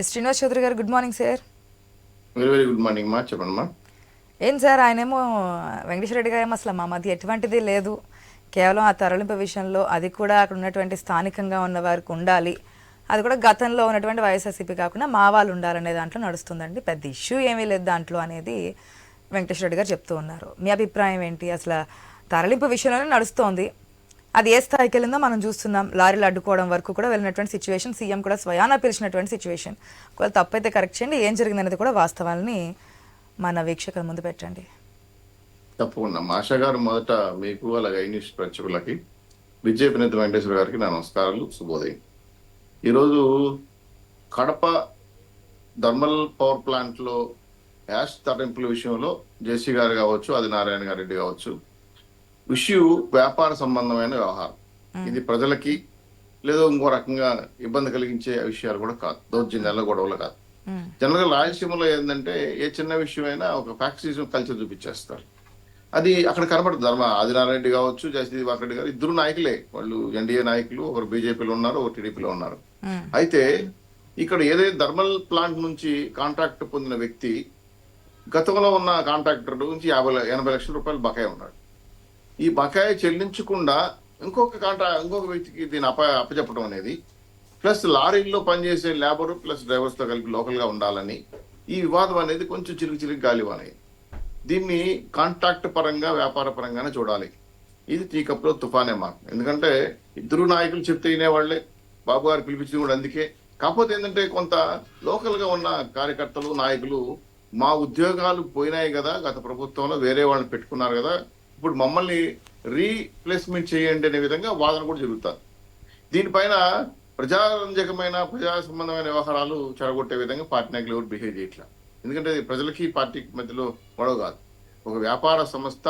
S Srinivas Chowdary garu good morning sir. Very very good morning మా చెప్పండి మా. ఏం సార్ ఆయనేమో వెంకటేశ్వర రెడ్డి గారు అసలు మా మధ్య ఎటువంటిది లేదు. కేవలం ఆ తరలింపు విషయంలో అది కూడా అక్కడ ఉన్నటువంటి స్థానికంగా ఉన్న వారికి ఉండాలి. అది కూడా గతంలో ఉన్నటువంటి వైఎస్ఆర్సీపీ కాకుండా మా వాళ్ళు ఉండాలనే దాంట్లో నడుస్తుందండి. పెద్ద ఇష్యూ ఏమీ లేదు దాంట్లో అనేది వెంకటేశ్వర రెడ్డి గారు చెప్తూ ఉన్నారు. మీ అభిప్రాయం ఏంటి? అసలు తరలింపు విషయంలోనే నడుస్తోంది. అది ఏ స్థాయికి వెళ్ళిందో మనం చూస్తున్నాం. లారీలు అడ్డుకోవడం వరకు కూడా వెళ్ళినటువంటి సిచ్యువేషన్ సీఎం కూడా స్వయానా పిలిచినటువంటి సిచ్యువేషన్ ఒకవేళ తప్పైతే కరెక్ట్ చేయండి. ఏం జరిగిందనేది కూడా వాస్తవాలని మన వీక్షకుల ముందు పెట్టండి. తప్పకుండా. మాషా గారు మొదట మీకు అలాగే ఐన్యూస్ ప్రేక్షకులకి విజయపినేత వెంకటేశ్వర గారికి నా నమస్కారాలు. శుభోదయం. ఈరోజు కడప థర్మల్ పవర్ ప్లాంట్లో యాష్ తరలింపుల విషయంలో జేసీ గారు కావచ్చు అది నారాయణ గారి రెడ్డి కావచ్చు ఇష్యూ వ్యాపార సంబంధమైన వ్యవహారం. ఇది ప్రజలకి లేదో ఇంకో రకంగా ఇబ్బంది కలిగించే విషయాలు కూడా కాదు. దౌర్జన్యాల గొడవలు కాదు. జనరల్గా రాయలసీమలో ఏంటంటే ఏ చిన్న విషయమైనా ఒక ఫ్యాక్సిజం కల్చర్ చూపించేస్తారు. అది అక్కడ కనబడుతుంది. ధర్మ ఆదినారాయణ రెడ్డి కావచ్చు జయశ్రీ దివాకర్ రెడ్డి గారు ఇద్దరు నాయకులే. వాళ్ళు ఎన్డీఏ నాయకులు ఒకరు బీజేపీలో ఉన్నారు ఒకరు టీడీపీలో ఉన్నారు. అయితే ఇక్కడ ఏదైతే థర్మల్ ప్లాంట్ నుంచి కాంట్రాక్ట్ పొందిన వ్యక్తి గతంలో ఉన్న కాంట్రాక్టర్ నుంచి యాభై ఎనభై లక్షల రూపాయలు బకాయి ఉన్నాడు. ఈ బకాయి చెల్లించకుండా ఇంకొక కాంట్రా ఇంకొక వ్యక్తికి దీన్ని అప అప్పచెప్పడం అనేది ప్లస్ లారీల్లో పనిచేసే లేబర్ ప్లస్ డ్రైవర్స్తో కలిపి లోకల్గా ఉండాలని ఈ వివాదం అనేది కొంచెం చిరుకు చిరుకు గాలివానే దీన్ని కాంట్రాక్ట్ పరంగా వ్యాపార పరంగానే చూడాలి. ఇది టీ తుఫానే మార్గం ఎందుకంటే ఇద్దరు నాయకులు చెప్తే వినేవాళ్ళే. బాబు గారు పిలిపించింది కూడా అందుకే. కాకపోతే ఏంటంటే కొంత లోకల్గా ఉన్న కార్యకర్తలు నాయకులు మా ఉద్యోగాలు పోయినాయి కదా గత ప్రభుత్వంలో వేరే వాళ్ళని పెట్టుకున్నారు కదా ఇప్పుడు మమ్మల్ని రీప్లేస్మెంట్ చేయండి అనే విధంగా వాదన కూడా జరుగుతారు దీనిపైన ప్రజారంజకమైన ప్రజా సంబంధమైన వ్యవహారాలు చెడగొట్టే విధంగా పార్టీ నాయకులు ఎవరు బిహేవ్ చేయట్లా? ఎందుకంటే ప్రజలకి పార్టీకి మధ్యలో గొడవ కాదు. ఒక వ్యాపార సంస్థ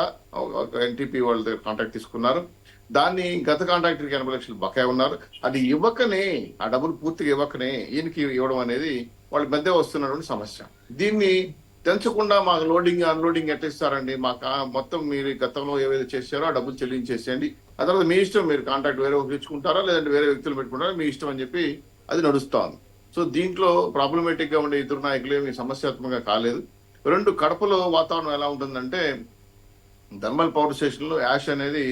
ఎన్టీపీ వాళ్ళ దగ్గర కాంట్రాక్ట్ తీసుకున్నారు. దాన్ని గత కాంట్రాక్టర్కి ఎనభై లక్షలు బకాయి ఉన్నారు. అది ఇవ్వకనే ఆ డబ్బులు పూర్తిగా ఇవ్వకనే ఈయనకి ఇవ్వడం అనేది వాళ్ళ మధ్య వస్తున్నటువంటి సమస్య. దీన్ని తెంచకుండా మాకు లోడింగ్ అన్లోడింగ్ ఎట్టిస్తారండి మాకు మొత్తం మీరు గతంలో ఏవైతే చేశారో ఆ డబ్బులు చెల్లించేసేయండి ఆ తర్వాత మీ ఇష్టం మీరు కాంట్రాక్ట్ వేరే ఒకరు ఇచ్చుకుంటారా లేదంటే వేరే వ్యక్తులు పెట్టుకుంటారా? మీ ఇష్టం అని చెప్పి అది నడుస్తోంది. సో దీంట్లో ప్రాబ్లమేటిక్గా ఉండే ఇద్దరు నాయకులు ఏమి సమస్యాత్మకంగా కాలేదు. రెండు కడపలో వాతావరణం ఎలా ఉంటుందంటే థర్మల్ పవర్ స్టేషన్లో యాష్ అనేది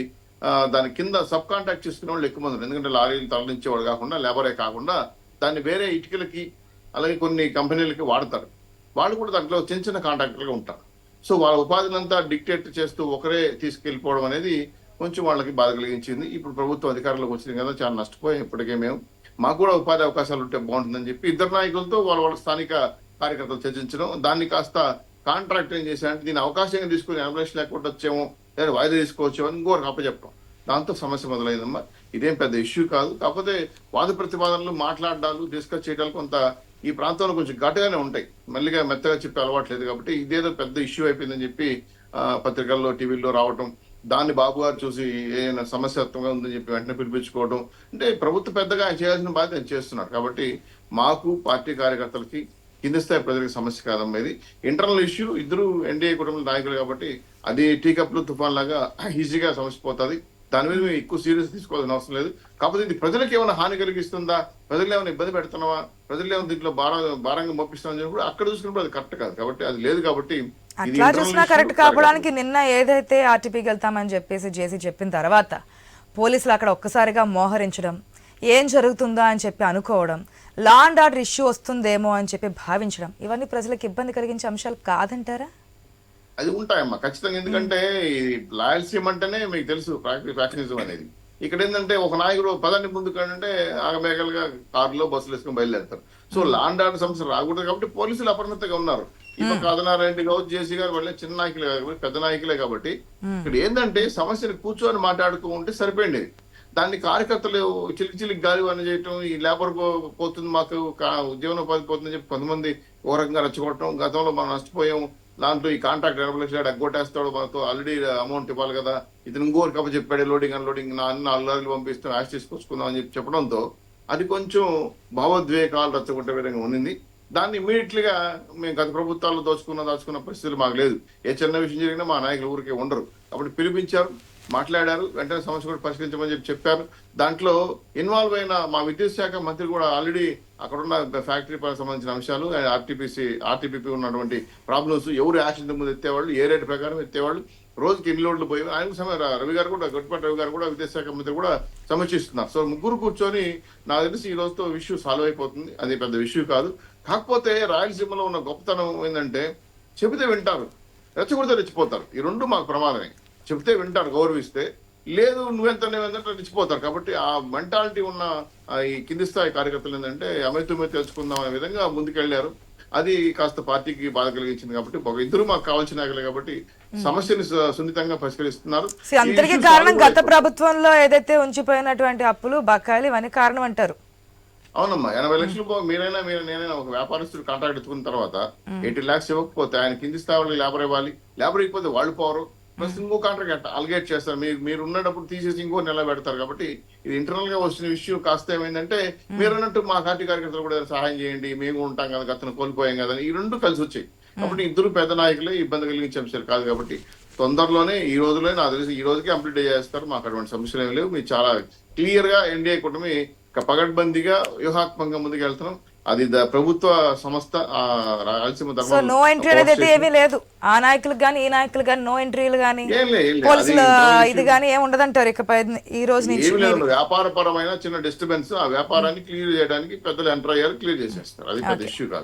దాని కింద సబ్ కాంట్రాక్ట్ చేసుకునే వాళ్ళు ఎక్కువ మంది ఎందుకంటే లారీలు తరలించేవాడు కాకుండా లేబరే కాకుండా దాన్ని వేరే ఇటుకలకి అలాగే కొన్ని కంపెనీలకి వాడతారు. వాళ్ళు కూడా దాంట్లో చిన్న చిన్న కాంట్రాక్టర్గా ఉంటారు. సో వాళ్ళ ఉపాధిని అంతా డిక్టేట్ చేస్తూ ఒకరే తీసుకెళ్ళిపోవడం అనేది కొంచెం వాళ్ళకి బాధ కలిగించింది. ఇప్పుడు ప్రభుత్వం అధికారంలోకి వచ్చింది కదా చాలా నష్టపోయాం ఇప్పటికే మేము. మాకు కూడా ఉపాధి అవకాశాలు ఉంటే బాగుంటుందని చెప్పి ఇద్దరు నాయకులతో వాళ్ళ వాళ్ళ స్థానిక కార్యకర్తలు చర్చించడం దాన్ని కాస్త కాంట్రాక్ట్ ఏం చేశారంటే దీని అవకాశంగా తీసుకుని ఎనభై లేకుండా వచ్చేమో లేదా వాయిదా తీసుకోవచ్చేమో అని ఇంకోరికి అప్పచెప్పడం దాంతో సమస్య మొదలైందమ్మా. ఇదేం పెద్ద ఇష్యూ కాదు. కాకపోతే వాద ప్రతివాదనలు మాట్లాడాలు డిస్కస్ చేయడానికి కొంత ఈ ప్రాంతంలో కొంచెం ఘాటుగానే ఉంటాయి. మళ్ళీగా మెత్తగా చెప్పే అలవాట్లేదు కాబట్టి ఇదేదో పెద్ద ఇష్యూ అయిపోయిందని చెప్పి పత్రికల్లో టీవీల్లో రావటం దాన్ని బాబు గారు చూసి ఏదైనా సమస్యాత్మకంగా ఉందని చెప్పి వెంటనే పిలిపించుకోవడం అంటే ప్రభుత్వ పెద్దగా ఆయన చేయాల్సిన బాధ్యత ఆయన చేస్తున్నారు. కాబట్టి మాకు పార్టీ కార్యకర్తలకి కింది స్థాయి ప్రజలకు సమస్య కాదమ్మా ఇది. ఇంటర్నల్ ఇష్యూ ఇద్దరు ఎన్డీఏ కుటుంబ నాయకులు కాబట్టి అది టీ కప్లు తుఫాన్ లాగా ఈజీగా సమస్య పోతుంది. దాని మీద మేము ఎక్కువ సీరియస్ తీసుకోవాల్సిన అవసరం లేదు. కాకపోతే ఇది ప్రజలకు ఏమైనా హాని కలిగిస్తుందా? ప్రజలు ఏమైనా ఇబ్బంది పెడుతున్నావా? ప్రజలు ఏమైనా దీంట్లో భారం భారంగా మొప్పిస్తున్నామని చెప్పి కూడా అక్కడ చూసుకున్నప్పుడు అది కరెక్ట్ కాదు. కాబట్టి అది లేదు కాబట్టి అట్లా చూసినా కరెక్ట్ కావడానికి నిన్న ఏదైతే ఆర్టీపీకి వెళ్తామని చెప్పేసి జేసీ చెప్పిన తర్వాత పోలీసులు అక్కడ ఒక్కసారిగా మోహరించడం ఏం జరుగుతుందో అని చెప్పి అనుకోవడం లా అండ్ ఆర్డర్ ఇష్యూ వస్తుందేమో అని చెప్పి భావించడం ఇవన్నీ ప్రజలకు ఇబ్బంది కలిగించే అంశాలు కాదంటారా? అది ఉంటాయమ్మా. ఖచ్చితంగా ఎందుకంటే ఈ లాయల్సీమ్ అంటేనే మీకు తెలుసు ఫ్యాక్షనిజం అనేది. ఇక్కడ ఏంటంటే ఒక నాయకుడు పదాన్ని ముందుకు అంటే ఆగమేఘలుగా కారులో బస్సులు వేసుకొని బయలుదేరుతారు. సో లాండ్ ఆర్డర్ సమస్య రాకూడదు కాబట్టి పోలీసులు అప్రమత్తంగా ఉన్నారు. ఇప్పుడు కాదనారాయణ కావచ్చు జేసీ గారు వాళ్ళే చిన్న నాయకులే కాబట్టి పెద్ద నాయకులే కాబట్టి ఇక్కడ ఏంటంటే సమస్యను కూర్చొని మాట్లాడుతూ ఉంటే సరిపోయింది. దాన్ని కార్యకర్తలు చిలికి చిలికి గాలి అని చేయటం ఈ లేబర్ పోతుంది మాకు జీవనోపాధి పోతుందని చెప్పి కొంతమంది ఓ రకంగా రెచ్చగొట్టడం గతంలో మనం నష్టపోయాం దాంట్లో ఈ కాంట్రాక్ట్ ఎనభై లక్షలు ఎగ్గొట్టేస్తాడు మనతో ఆల్రెడీ అమౌంట్ ఇవ్వాలి కదా. ఇతను ఇంకోరు కప్ప చెప్పాడు లోడింగ్ అన్లోడింగ్ నా అన్ని నాలుగు లారీలు పంపిస్తాం యాష్ తీసుకొచ్చుకుందాం అని చెప్పి చెప్పడంతో అది కొంచెం భావోద్వేగాలు రచ్చగొట్టే విధంగా ఉన్నింది. దాన్ని ఇమీడియట్లీగా మేము గత ప్రభుత్వాల్లో దోచుకున్న దాచుకున్న పరిస్థితులు మాకు లేదు. ఏ చిన్న విషయం జరిగినా మా నాయకులు ఊరికే ఉండరు. కాబట్టి పిలిపించారు. మాట్లాడారు వెంటనే సమస్య కూడా పరిష్కరించమని చెప్పి చెప్పారు. దాంట్లో ఇన్వాల్వ్ అయిన మా విద్యుత్ శాఖ మంత్రి కూడా ఆల్రెడీ అక్కడ ఉన్న ఫ్యాక్టరీ సంబంధించిన అంశాలు ఆర్టీపీసీ ఆర్టీపీపీ ఉన్నటువంటి ప్రాబ్లమ్స్ ఎవరు యాక్షన్ ముందు ఎత్తేవాళ్ళు ఏ రేటు ప్రకారం ఎత్తేవాళ్ళు రోజుకి ఎన్ని లోడ్లు పోయి ఆయన సమయం రవి గారు కూడా గొడ్డిపాటి రవి గారు కూడా విద్యాశాఖ మంత్రి కూడా సమీక్షిస్తున్నారు సో ముగ్గురు కూర్చొని నాకు తెలిసి ఈ రోజుతో ఇష్యూ సాల్వ్ అయిపోతుంది. అది పెద్ద ఇష్యూ కాదు. కాకపోతే రాయలసీమలో ఉన్న గొప్పతనం ఏంటంటే చెబితే వింటారు రెచ్చగొడితే రెచ్చిపోతారు. ఈ రెండు మాకు ప్రమాదమే. చెబితే వింటారు గౌరవిస్తే. లేదు నువ్వెంత నువ్వెంత రెచ్చిపోతారు కాబట్టి ఆ మెంటాలిటీ ఉన్న ఈ కింది స్థాయి కార్యకర్తలు ఏంటంటే అమితమే తెలుసుకుందాం అనే విధంగా ముందుకెళ్ళారు అది కాస్త పార్టీకి బాధ కలిగించింది కాబట్టి ఒక ఇద్దరు మాకు కావాల్సిన నాయకులే కాబట్టి సమస్యని సున్నితంగా పరిష్కరిస్తున్నారు. అందరికీ కారణం గత. ప్రభుత్వంలో ఏదైతే ఉంచిపోయినటువంటి అప్పులు బకాయిలు ఇవన్నీ కారణం అంటారు. అవునమ్మా ఎనభై లక్షలు మీరైనా మీరు నేనైనా ఒక వ్యాపారస్తుడు కాంట్రాక్ట్ ఎత్తుకున్న తర్వాత ఎయిటీ లాక్స్ ఇవ్వకపోతే ఆయన కింది స్థాయిలో లేబర్ ఇవ్వాలి. లేబర్ ఇవ్వకపోతే వాళ్ళు పోరు. ప్లస్ ఇంకో కాంట్రాక్ట్ అల్గేట్ చేస్తారు. మీరు మీరు ఉన్నప్పుడు తీసేసి ఇంకో నెల పెడతారు కాబట్టి ఇది ఇంటర్నల్గా వచ్చిన విషయం కాస్త ఏమైందంటే మీరు అన్నట్టు మా పార్టీ కార్యకర్తలు కూడా సహాయం చేయండి మేము ఉంటాం కదా గతను కోల్పోయాం కదా అని ఈ రెండు కలిసి వచ్చాయి. కాబట్టి ఇద్దరు పెద్ద నాయకులే ఇబ్బంది కలిగించే అంశాలు కాదు కాబట్టి తొందరలోనే ఈ రోజులోనే నాకు తెలిసి ఈ రోజుకి కంప్లీట్ చేస్తారు మాకు అటువంటి సమస్యలు ఏమి లేవు. మీరు చాలా క్లియర్గా ఎన్డీఏ కూటమి పగడ్బందీగా వ్యూహాత్మకంగా ముందుకు వెళ్తున్నాం. అది ప్రభుత్వ సంస్థ రాయలసీమ సో నో ఎంట్రీ అనేది అయితే ఏమీ లేదు. ఆ నాయకులకు కానీ ఈ నాయకులకు కానీ నో ఎంట్రీలు కానీ. పోలీసుల ఇది కానీ ఏమి ఉండదంటారు ఇకపై ఈ రోజు నుంచి ఏమి లేదు వ్యాపారపరమైన చిన్న డిస్టర్బెన్స్ ఆ వ్యాపారాన్ని క్లియర్ చేయడానికి పెద్దలు ఎంటర్ అయ్యారు క్లియర్ చేసేస్తారు. అది పెద్ద ఇష్యూ కాదు.